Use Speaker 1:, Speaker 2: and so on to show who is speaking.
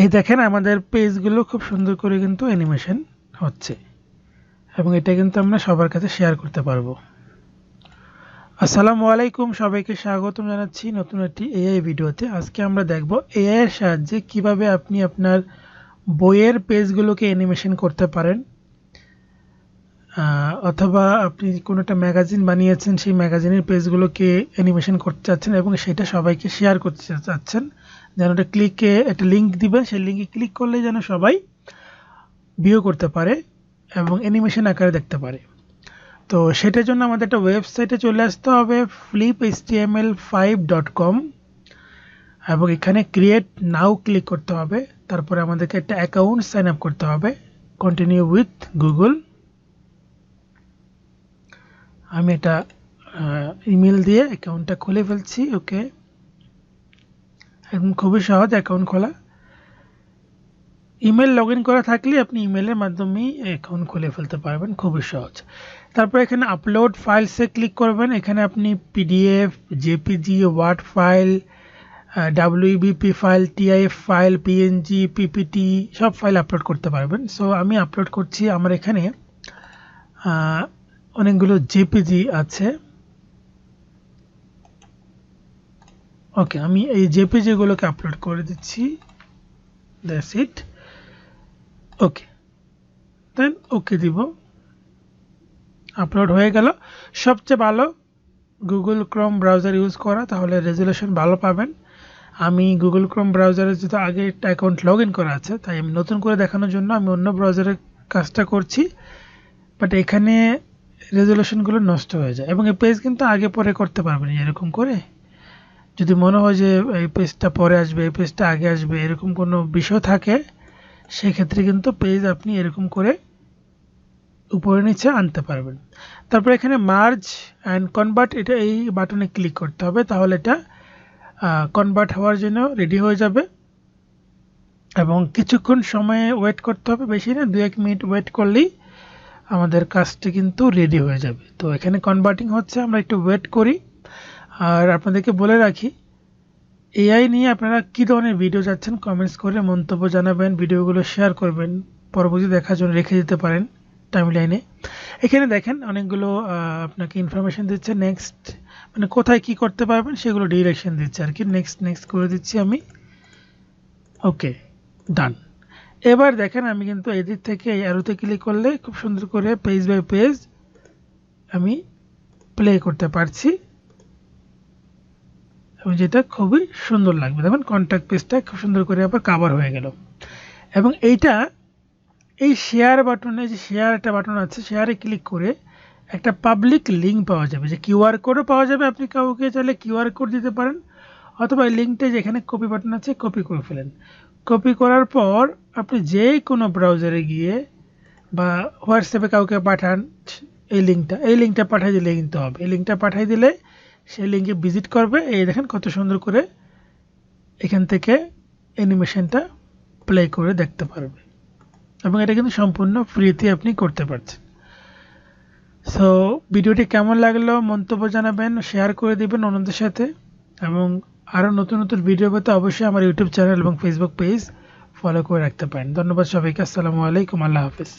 Speaker 1: এই দেখেন আমাদের পেজগুলো খুব সুন্দর করে কিন্তু অ্যানিমেশন হচ্ছে। এবং এটা কিন্তু আমরা সবার কাছে শেয়ার করতে পারব। আসসালামু আলাইকুম, সবাইকে স্বাগতম জানাচ্ছি নতুন একটি এআই ভিডিওতে। আজকে আমরা দেখব এআই এর সাহায্যে কীভাবে আপনি আপনার বইয়ের পেজগুলোকে অ্যানিমেশন করতে পারেন। অথবা আপনি কোনো একটা ম্যাগাজিন বানিয়েছেন, সেই ম্যাগাজিনের পেজগুলোকে অ্যানিমেশন করতে চাচ্ছেন এবং সেটা সবাইকে শেয়ার করতে চাচ্ছেন। যেন ওটা ক্লিকে একটা লিঙ্ক দিবে, সেই লিঙ্কে ক্লিক করলে যেন সবাই ভিউ করতে পারে এবং অ্যানিমেশন আকারে দেখতে পারে। তো সেটার জন্য আমাদের একটা ওয়েবসাইটে চলে আসতে হবে flip H T M L five dot com এবং এখানে ক্রিয়েট নাও ক্লিক করতে হবে, তারপরে আমাদেরকে একটা অ্যাকাউন্ট সাইন আপ করতে হবে কন্টিনিউ উইথ গুগল আমি এটা ইমেল দিয়ে অ্যাকাউন্টটা খুলে ফেলছি ওকে একদম খুবই সহজ অ্যাকাউন্ট খোলা। ইমেল লগ ইন করা থাকলে আপনি ইমেলের মাধ্যমেই অ্যাকাউন্ট খুলে ফেলতে পারবেন, খুবই সহজ। তারপর এখানে আপলোড ফাইলসে ক্লিক করবেন। এখানে আপনি PDF JPG word file WBP file TIF file PNG PPT সব ফাইল আপলোড করতে পারবেন। সো আমি আপলোড করছি। আমার এখানে অনেকগুলো জেপিজি আছে। ওকে আমি এই জেপিজিগুলোকে আপলোড করে দিচ্ছি। দ্যাটস ইট ওকে দেন ওকে দিব। আপলোড হয়ে গেল। সবচেয়ে ভালো গুগল ক্রোম ব্রাউজার ইউজ করা, তাহলে রেজুলেশন ভালো পাবেন। আমি গুগল ক্রোম ব্রাউজারে যেহেতু আগে একটা অ্যাকাউন্ট লগ ইন করা আছে, তাই আমি নতুন করে দেখানোর জন্য আমি অন্য ব্রাউজারের কাজটা করছি। বাট এখানে রেজুলেশনগুলো নষ্ট হয়ে যায়। এবং এই পেজ কিন্তু আগে পরে করতে পারবেন, এরকম করে। যদি মনে হয় যে এই পেজটা পরে আসবে, এই পেজটা আগে আসবে, এরকম কোনো বিষয় থাকে, সেক্ষেত্রে কিন্তু পেজ আপনি এরকম করে উপরে নিচে আনতে পারবেন। তারপর এখানে মার্জ অ্যান্ড কনভার্ট এটা এই বাটনে ক্লিক করতে হবে, তাহলে এটা কনভার্ট হওয়ার জন্য রেডি হয়ে যাবে। এবং কিছুক্ষণ সময়ে ওয়েট করতে হবে, বেশি না দু এক মিনিট ওয়েট করলেই আমাদের কাজটি কিন্তু রেডি হয়ে যাবে। তো এখানে কনভার্টিং হচ্ছে, আমরা একটু ওয়েট করি। আর আপনাদেরকে বলে রাখি এআই নিয়ে আপনারা কী ধরনের ভিডিও যাচ্ছেন কমেন্টস করে মন্তব্য জানাবেন, ভিডিওগুলো শেয়ার করবেন, পরবর্তী দেখার জন্য রেখে দিতে পারেন টাইম লাইনে এখানে দেখেন অনেকগুলো আপনাকে ইনফরমেশন দিচ্ছে নেক্সট মানে কোথায় কি করতে পারবেন সেগুলো ডিরেকশন দিচ্ছে আর কি। নেক্সট নেক্সট করে দিচ্ছি আমি। ওকে ডান এবার দেখেন আমি কিন্তু এদিক থেকে এই অ্যারোতে ক্লিক করলে খুব সুন্দর করে পেজ বাই পেজ আমি প্লে করতে পারছি। যেটা খুবই সুন্দর লাগবে। দেখুন কন্ট্যাক্ট পেজটা খুব সুন্দর করে আবার কাভার হয়ে গেল। এবং এইটা, এই শেয়ার বাটনে যে শেয়ার একটা বাটন আছে শেয়ারে ক্লিক করে একটা পাবলিক লিঙ্ক পাওয়া যাবে। যে কিউআর কোডও পাওয়া যাবে আপনি কাউকে, চাইলে কিউআর কোড দিতে পারেন। অথবা এই লিঙ্কটা যেখানে কপি বাটন আছে কপি করে ফেলেন। কপি করার পর আপনি যে কোনো ব্রাউজারে গিয়ে বা হোয়াটসঅ্যাপে কাউকে পাঠান, এই লিঙ্কটা এই লিঙ্কটা পাঠিয়ে দিলে কিন্তু হবে। এই লিঙ্কটা পাঠিয়ে দিলে সেই লিঙ্কে ভিজিট করবে। এই দেখেন কত সুন্দর করে এখান থেকে অ্যানিমেশনটা প্লে করে দেখতে পারবে। এবং এটা কিন্তু সম্পূর্ণ ফ্রিতে আপনি করতে পারছেন। সো ভিডিওটি কেমন লাগল মন্তব্য জানাবেন শেয়ার করে দিবেন অন্যদের সাথে। এবং আরও নতুন নতুন ভিডিও পেতে অবশ্যই আমার ইউটিউব চ্যানেল এবং ফেসবুক পেজ ফলো করে রাখতে পারেন। ধন্যবাদ সবাইকে। আসসালামু আলাইকুম। আল্লাহ হাফিজ।